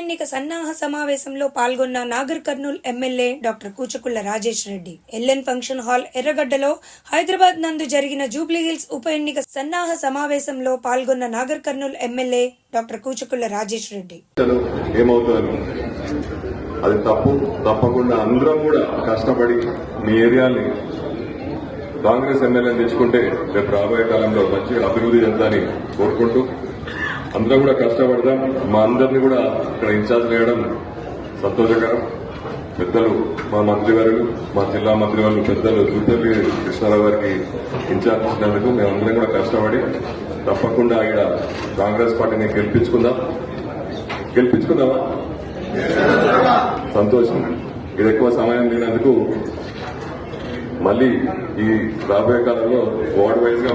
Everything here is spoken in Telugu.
ఎన్నిక సన్నాహ సమావేశంలో పాల్గొన్న Nagar Kurnool MLA doctor Kuchakulla Rajesh Reddy. L N function hall ఎర్రగడ్డలో Hyderabad నందు జరిగిన జూబ్లీహిల్స్ ఉప ఎన్నిక సన్నాహ సమావేశంలో పాల్గొన్న నాగర్ కర్నూల్ ఎమ్మెల్యే డాక్టర్ కూచకుళ్ళ రాజేష్ రెడ్డి. అది తప్పు. తప్పకుండా అందరం కూడా కష్టపడి మీ ఏరియాని కాంగ్రెస్ ఎమ్మెల్యేని తెచ్చుకుంటే రేపు రాబోయే కాలంలో మంచి అభివృద్ధి చెందాలని కోరుకుంటూ అందరూ కూడా కష్టపడదాం. మా అందరినీ కూడా ఇక్కడ ఇన్ఛార్జ్ చేయడం సంతోషకరం. పెద్దలు మా మంత్రి గారు మా జిల్లా మంత్రి వాళ్ళు పెద్దలు జూపల్లి కృష్ణారావు గారికి ఇన్ఛార్జ్ ఇచ్చినందుకు మేమందరం కూడా కష్టపడి తప్పకుండా ఇక్కడ కాంగ్రెస్ పార్టీని గెలిపించుకుందాం. గెలిపించుకుందామా? సంతోషం. ఇది ఎక్కువ సమయం లేనందుకు మళ్ళీ ఈ రాబోయే కాలంలో వార్డ్ వైజ్గా